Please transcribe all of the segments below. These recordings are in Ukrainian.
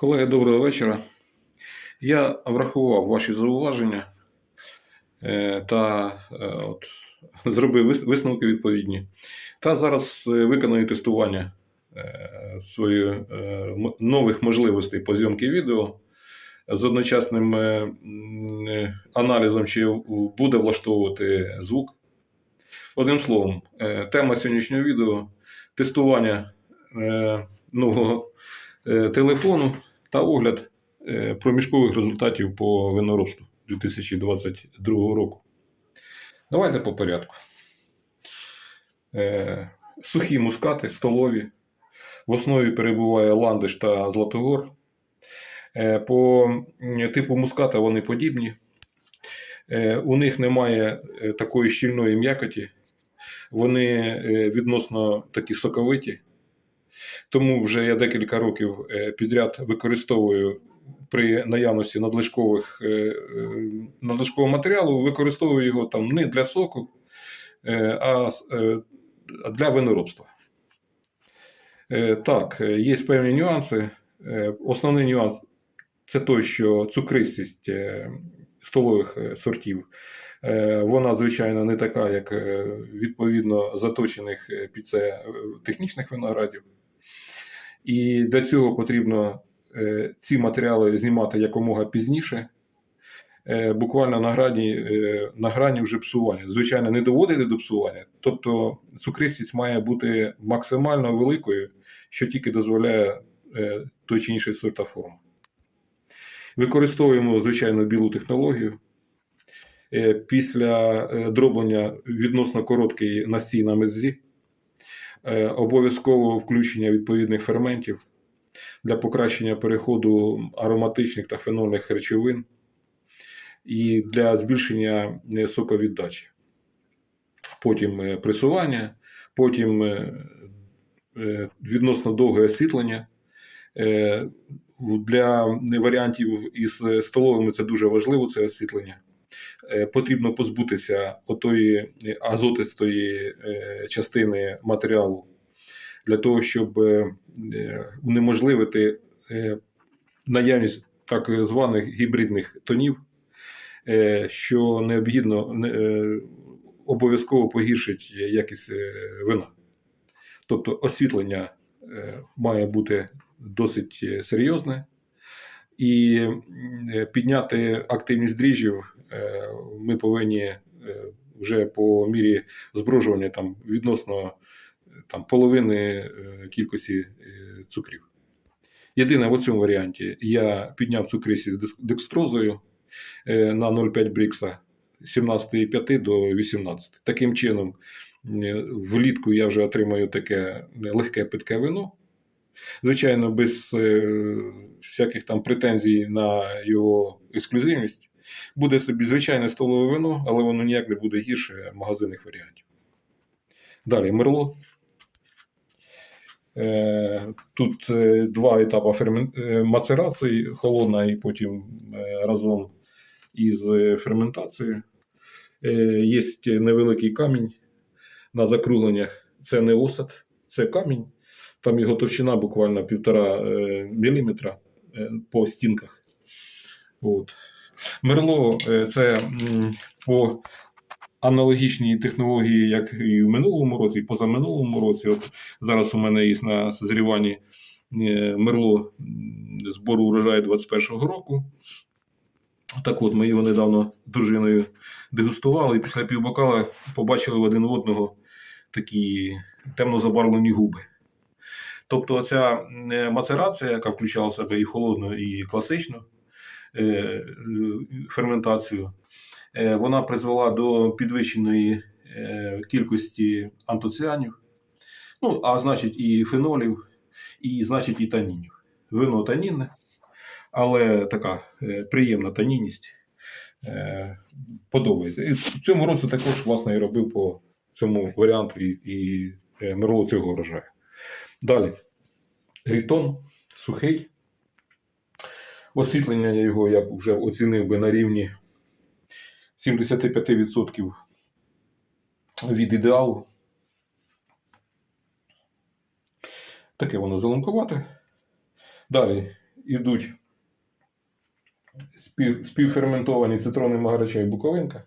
Колеги, доброго вечора. Я врахував ваші зауваження е, та е, от, зробив висновки відповідні. Та зараз е, виконую тестування своїх нових можливостей по зйомці відео з одночасним аналізом, чи буде влаштовувати звук. Одним словом, тема сьогоднішнього відео тестування нового телефону та огляд е, проміжкових результатів по виноробству 2022 року. Давайте по порядку. Е, Сухі мускати, столові. В основі перебуває ландиш та златогор. Е, По типу муската вони подібні. У них немає такої щільної м'якоті. Вони відносно такі соковиті. Тому вже я декілька років е, підряд використовую при наявності надлишкових, е, е, надлишкового матеріалу, використовую його там не для соку, а для виноробства. Так, є певні нюанси. Основний нюанс це той, що цукристість столових сортів. Вона, звичайно, не така, як відповідно заточених під це технічних виноградів. І для цього потрібно е, ці матеріали знімати якомога пізніше, е, буквально на грані, е, на грані вже псування. Звичайно, не доводити до псування. Тобто цукристість має бути максимально великою, що тільки дозволяє той чи інший сорт та форма. Використовуємо, звичайно, білу технологію. Після дроблення відносно короткий настій на меззі. Е, обов'язково включення відповідних ферментів для покращення переходу ароматичних та фенольних речовин і для збільшення е, соковіддачі. Потім е, пресування, потім відносно довге освітлення. Для варіантів із столовими це дуже важливо, це освітлення. Е, Потрібно позбутися отої азотистої е, частини матеріалу для того, щоб е, е, унеможливити е, наявність так званих гібридних тонів, е, що необхідно е, обов'язково погіршить якість е, вина. Тобто освітлення е, має бути досить е, серйозне, і е, підняти активність дріжджів е, ми повинні е, вже по мірі зброжування там, відносно там, половини кількості цукрів. Єдине, в цьому варіанті я підняв цукристість декс- декстрозою на 0,5 брікса з 17,5 до 18. Таким чином, влітку я вже отримаю таке легке питке вино. Звичайно, без е, всяких там претензій на його ексклюзивність. Буде собі звичайне столове вино, але воно ніяк не буде гірше магазинних варіантів. Далі мерло. Е, Тут е, два етапи фермен... мацерації, холодна і потім разом із ферментацією. Є невеликий камінь на закругленнях. Це не осад, це камінь. Там його товщина буквально півтора е, міліметра е, по стінках. От. Мерло е, це по аналогічній технології, як і в минулому році, і позаминулому році. От зараз у мене є на созріванні е, мерло збору урожаю 21-го року. Так от, ми його недавно дружиною дегустували, і після півбокала побачили в один одного такі темно забарвлені губи. Тобто, оця мацерація, яка включала в себе і холодну, і класичну е, е, ферментацію, е, вона призвела до підвищеної е, кількості антоціанів, ну, а значить, і фенолів, і значить, і танінів. Вино танінне, але така е, приємна танінність. Е, подобається. І в цьому році також, власне, і робив по цьому варіанту і, і е, мерло цього врожаю. Далі. Рітон сухий. Освітлення його я б вже оцінив би на рівні 75% від ідеалу. Таке воно зеленкувате. Далі йдуть співферментовані цитрони Магарача і Буковинка.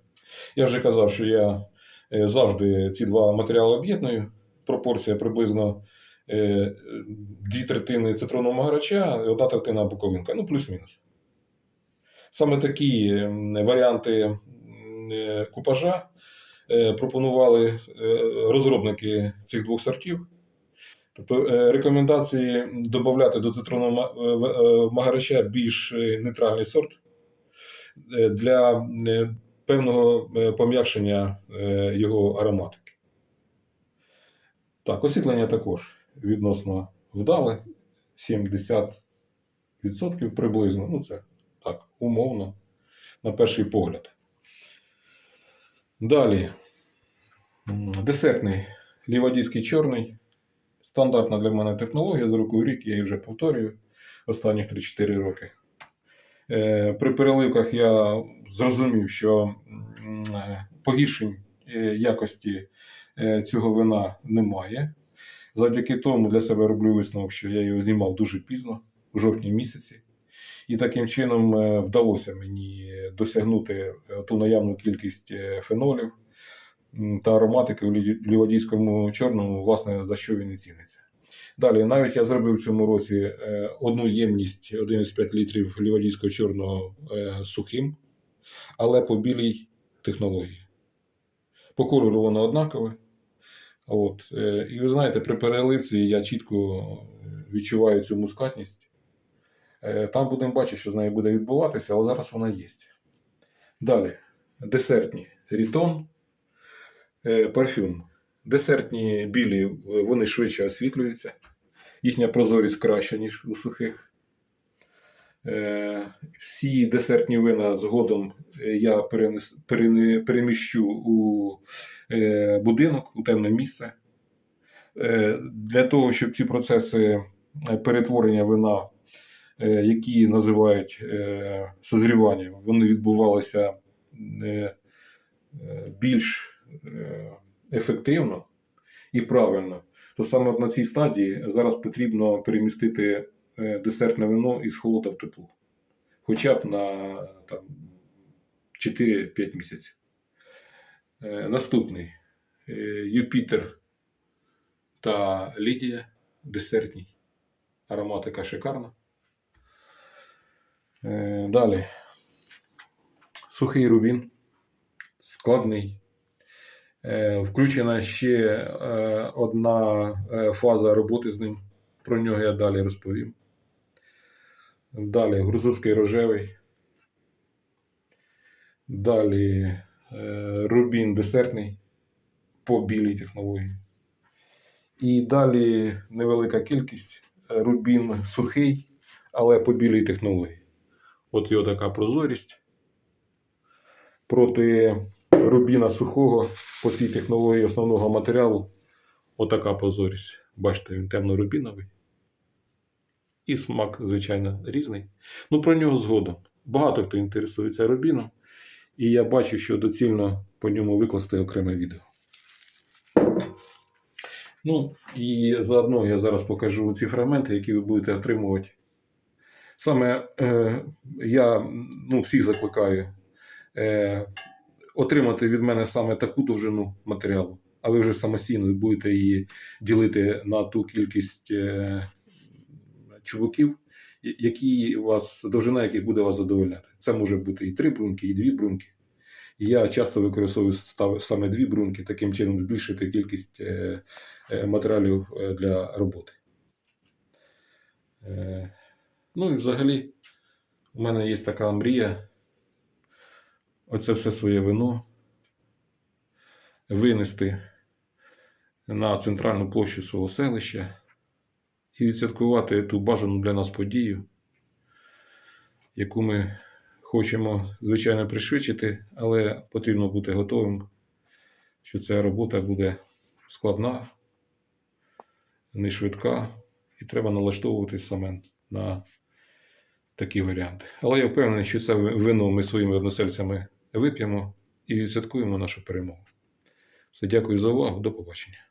Я вже казав, що я е, завжди ці два матеріали об'єдную. Пропорція приблизно дві третини цитрону Магарача і одна третина Буковинка. Ну, плюс-мінус. Саме такі варіанти е, купажа е, пропонували е, розробники цих двох сортів. Тобто е, рекомендації додати до цитрону ма- е, в- е, магарача більш е, нейтральний сорт е, для е, певного е, пом'якшення е, його ароматики. Так, освітлення також відносно вдале, 70% приблизно. Ну, це так, умовно, на перший погляд. Далі. Десертний лівадійський чорний. Стандартна для мене технологія з року в рік, я її вже повторюю останніх 3-4 роки. Е, При переливках я зрозумів, що е, погіршень е, якості цього вина немає. Завдяки тому для себе роблю висновок, що я його знімав дуже пізно, в жовтні місяці. І таким чином е, вдалося мені досягнути е, ту наявну кількість е, фенолів та ароматики у лівадійському чорному, власне, за що він і ціниться. Далі, навіть я зробив в цьому році одну ємність 1,5 літрів лівадійського чорного сухим, але по білій технології. По кольору воно однакове. От. е, І ви знаєте, при переливці я чітко відчуваю цю мускатність. Е, Там будемо бачити, що з нею буде відбуватися, але зараз вона є. Далі. Десертні. Рітон, е, парфюм. Десертні білі, е, вони швидше освітлюються. Їхня прозорість краща, ніж у сухих. Е, Всі десертні вина згодом е, я переміщу у е, будинок, у темне місце. Е, Для того, щоб ці процеси е, перетворення вина, е, які називають е, созріванням, вони відбувалися е, е, більш е, ефективно і правильно, то саме на цій стадії зараз потрібно перемістити е, десертне вино із холода в тепло. Хоча б на там, 4-5 місяців. Е, Наступний Е, Юпітер та Лідія десертній. Ароматика шикарна. Е, Далі. Сухий рубін. Складний. Включена ще одна фаза роботи з ним. Про нього я далі розповім. Далі грузовський рожевий. Далі рубін десертний по білій технології. І далі невелика кількість. Е, Рубін сухий, але по білій технології. От його така прозорість. Проти рубіна сухого по цій технології основного матеріалу отака прозорість. Бачите, він темно-рубіновий. І смак, звичайно, різний. Ну, про нього згодом. Багато хто інтересується рубіном, і я бачу, що доцільно по ньому викласти окреме відео. Ну, і заодно я зараз покажу ці фрагменти, які ви будете отримувати. Саме е, я ну, всіх закликаю е, отримати від мене саме таку довжину матеріалу, а ви вже самостійно будете її ділити на ту кількість е, чубуків, я- які вас, довжина яких буде вас задовольняти. Це може бути і три брунки, і дві брунки. Я часто використовую саме дві брунки, таким чином збільшити кількість е, е, матеріалів е, для роботи. Ну і взагалі, у мене є така мрія. Оце все своє вино винести на центральну площу свого селища і відсвяткувати ту бажану для нас подію, яку ми хочемо, звичайно, пришвидшити, але потрібно бути готовим, що ця робота буде складна, не швидка, і треба налаштовуватись саме на такі варіанти. Але я впевнений, що це вино ми своїми односельцями вип'ємо і відсвяткуємо нашу перемогу. Все, дякую за увагу. До побачення.